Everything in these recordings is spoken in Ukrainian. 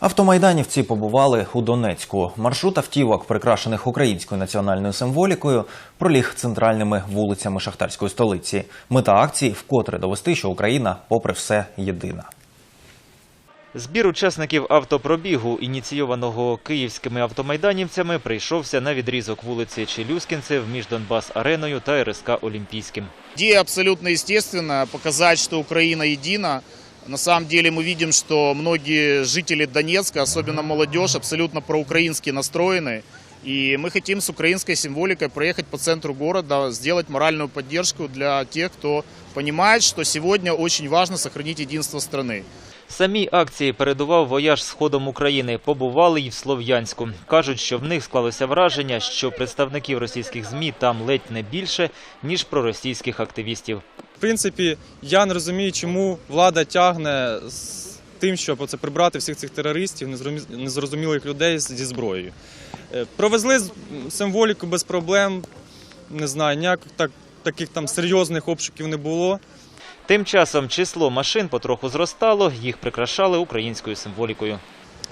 Автомайданівці побували у Донецьку. Маршрут автівок, прикрашених українською національною символікою, проліг центральними вулицями шахтарської столиці. Мета акції вкотре довести, що Україна, попри все, єдина. Збір учасників автопробігу, ініційованого київськими автомайданівцями, прийшовся на відрізок вулиці Челюскінцев між Донбас-ареною та РСК Олімпійським. Идея абсолютно естественная, показать, что Украина едина. На самом деле мы видим, что многие жители Донецка, особенно молодежь, абсолютно проукраински настроены. И мы хотим с украинской символикой проехать по центру города, сделать моральную поддержку для тех, кто понимает, что сегодня очень важно сохранить единство страны. Самій акції передував вояж сходом України. Побували й в Слов'янську. Кажуть, що в них склалося враження, що представників російських ЗМІ там ледь не більше, ніж проросійських активістів. В принципі, я не розумію, чому влада тягне з тим, щоб оце прибрати всіх цих терористів, незрозумілих людей зі зброєю. Е, Провезли символіку без проблем. Не знаю, ніяких так, таких там серйозних обшуків не було. Тим часом число машин потроху зростало, їх прикрашали українською символікою.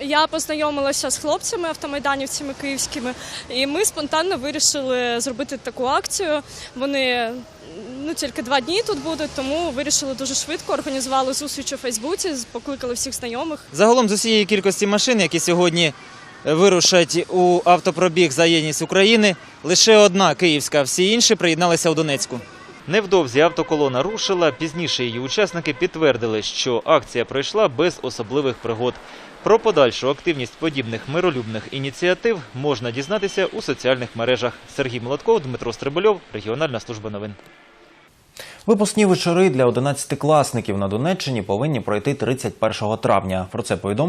Я познайомилася з хлопцями автомайданівцями київськими, і ми спонтанно вирішили зробити таку акцію. Вони ну тільки два дні тут будуть, тому вирішили дуже швидко. Організували зустріч у Фейсбуці, покликали всіх знайомих. Загалом з усієї кількості машин, які сьогодні вирушать у автопробіг за єдність України, лише одна київська, всі інші приєдналися у Донецьку. Невдовзі автоколона рушила. Пізніше її учасники підтвердили, що акція пройшла без особливих пригод. Про подальшу активність подібних миролюбних ініціатив можна дізнатися у соціальних мережах. Сергій Молотков, Дмитро Стрибольов, Регіональна служба новин. Випускні вечори для 11-класників на Донеччині повинні пройти 31 травня. Про це повідомили